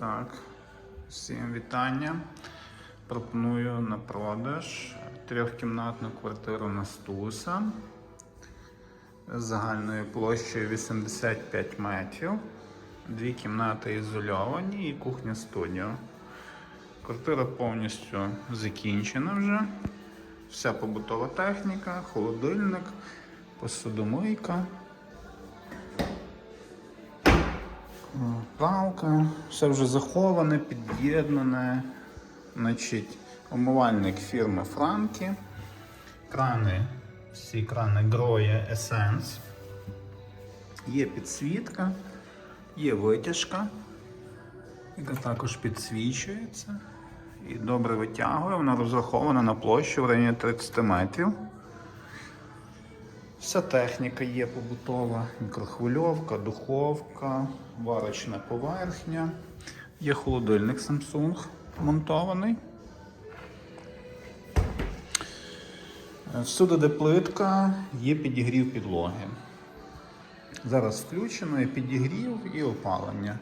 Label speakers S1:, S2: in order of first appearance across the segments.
S1: Так, всім вітання. Пропоную на продаж трьохкімнатну квартиру на Стуса загальною площею 85 метрів. Дві кімнати ізольовані і кухня студіо. Квартира повністю закінчена вже. Вся побутова техніка, холодильник, посудомийка. Пралка, все вже заховане, під'єднане. Значить, умивальник фірми Франкі. Крани, всі крани Grohe Essence. Є підсвітка, є витяжка, яка також підсвічується і добре витягує. Вона розрахована на площу в районі 30 метрів. Вся техніка є побутова, мікрохвильовка, духовка, варочна поверхня. Є холодильник Samsung монтований. Е, Всюди, де плитка, є підігрів підлоги. Зараз включено і підігрів і опалення.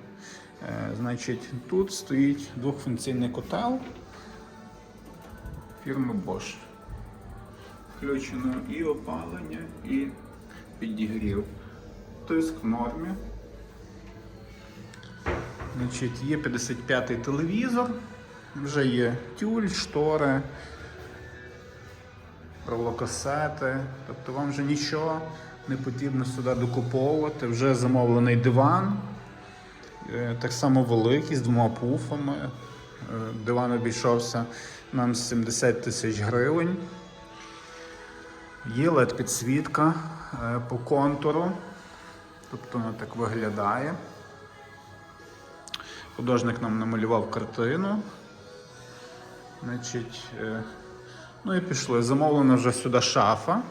S1: Е, Значить, тут стоїть двохфункційний котел фірми Bosch. Включено і опалення, і підігрів. Тиск в нормі. Значить, є 55-й телевізор, вже є тюль, штори, проволокасети. Тобто вам вже нічого не потрібно сюди докуповувати. Вже замовлений диван. Е, Так само великий з двома пуфами. Е, Диван обійшовся нам 70 тисяч гривень. Є led підсвітка е, по контуру, тобто вона так виглядає. Художник нам намалював картину. Значить, е, ну і пішли. Замовлена вже сюди шафа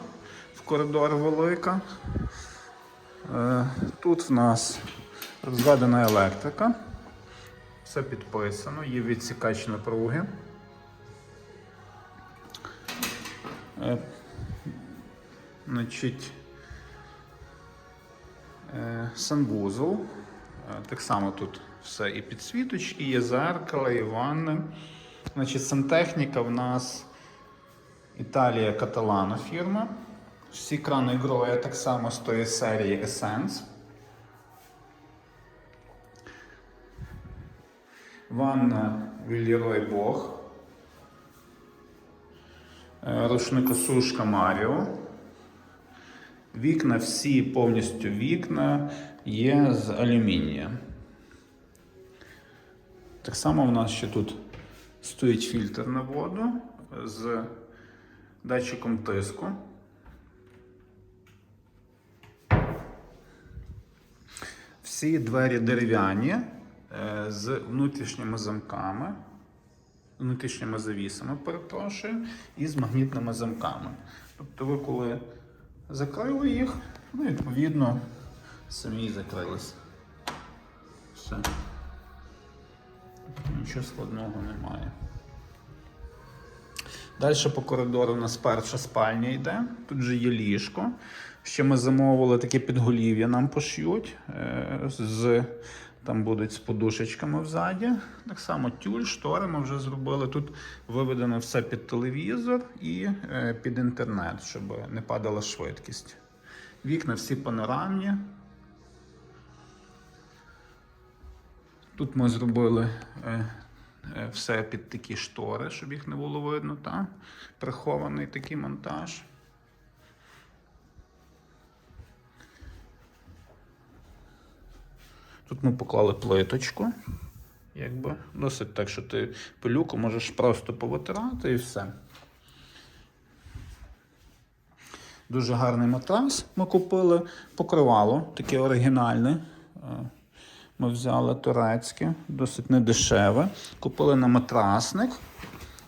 S1: в коридор велика. Е, Тут в нас розведена електрика. Все підписано, є відсікач напруги. Значить, е, санвузол. Е, Так само тут все і підсвіточки, є зеркало, і ванни. Значить, сантехніка в нас Італія Каталана фірма. Всі крани Гроя так само з тої серії Essence. Ванна Вільєрой Бог. Е, Рушникосушка Маріо. Вікна всі повністю вікна є з алюмінія. Так само в нас ще тут стоїть фільтр на воду з датчиком тиску. Всі двері дерев'яні е, з внутрішніми замками, внутрішніми завісами, перепрошую, і з магнітними замками. Тобто ви коли закрили їх, ну, відповідно, самі закрилися. Все. Нічого складного немає. Далі по коридору у нас перша спальня йде. Тут же є ліжко. Ще ми замовили таке підголів'я, нам пошьють. е, З, там будуть з подушечками взаді. Так само тюль, штори ми вже зробили. Тут виведено все під телевізор і е, під інтернет, щоб не падала швидкість. Вікна всі панорамні. Тут ми зробили е, е, все під такі штори, щоб їх не було видно, та? прихований такий монтаж. Тут ми поклали плиточку. Якби досить так, що ти пилюку можеш просто повитирати і все. Дуже гарний матрас ми купили. Покривало таке оригінальне. Е, Ми взяли турецьке, досить недешеве. Купили на матрасник.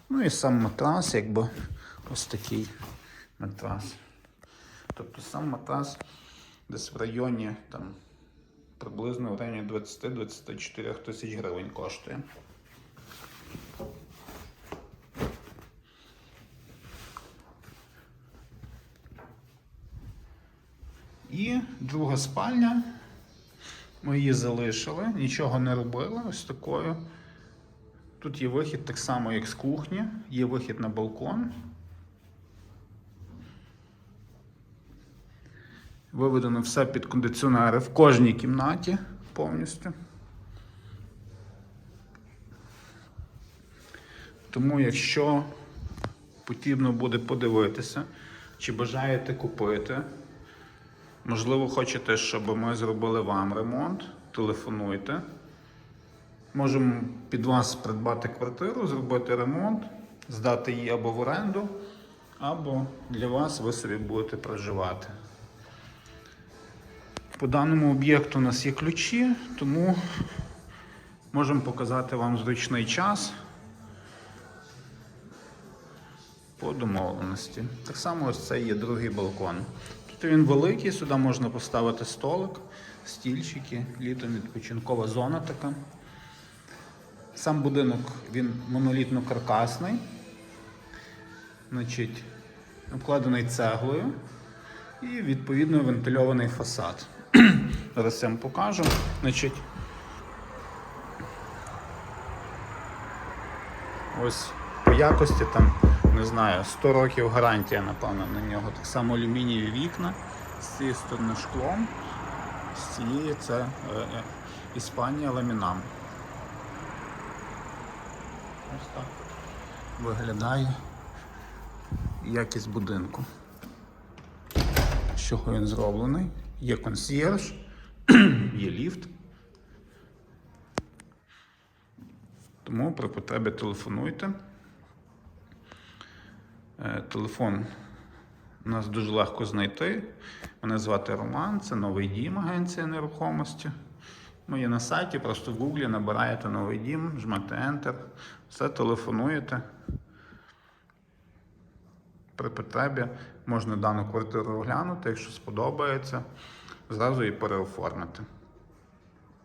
S1: Ну і сам матрас, якби ось такий матрас. Тобто сам матрас десь в районі там, приблизно в районі 20-24 тисяч гривень коштує. І друга спальня. Ми її залишили, нічого не робили ось такою. Тут є вихід так само, як з кухні, є вихід на балкон. Виведено все під кондиціонери в кожній кімнаті повністю. Тому, якщо потрібно буде подивитися, чи бажаєте купити, можливо, хочете, щоб ми зробили вам ремонт, телефонуйте. Можемо під вас придбати квартиру, зробити ремонт, здати її або в оренду, або для вас ви собі будете проживати. По даному об'єкту у нас є ключі, тому можемо показати вам зручний час по домовленості. Так само ось це є другий балкон. Тут він великий, сюди можна поставити столик, стільчики, літом відпочинкова зона така. Сам будинок він монолітно-каркасний, значить, обкладений цеглою і відповідно вентильований фасад. Зараз я вам покажу. Значить, ось по якості там, не знаю, 100 років гарантія, напевно, на нього. Так само алюмінієві вікна, з цієї сторони шклом, з цієї це е, е, Іспанія ламінам. Ось так виглядає якість будинку. З чого він зроблений? Є консьєрж, є ліфт. Тому при потребі телефонуйте. Е, Телефон нас дуже легко знайти. Мене звати Роман, це новий дім агенція нерухомості. Ми є на сайті, просто в Гуглі набираєте новий дім, жмете Enter, все телефонуєте. При потребі можна дану квартиру оглянути, якщо сподобається, зразу її переоформити.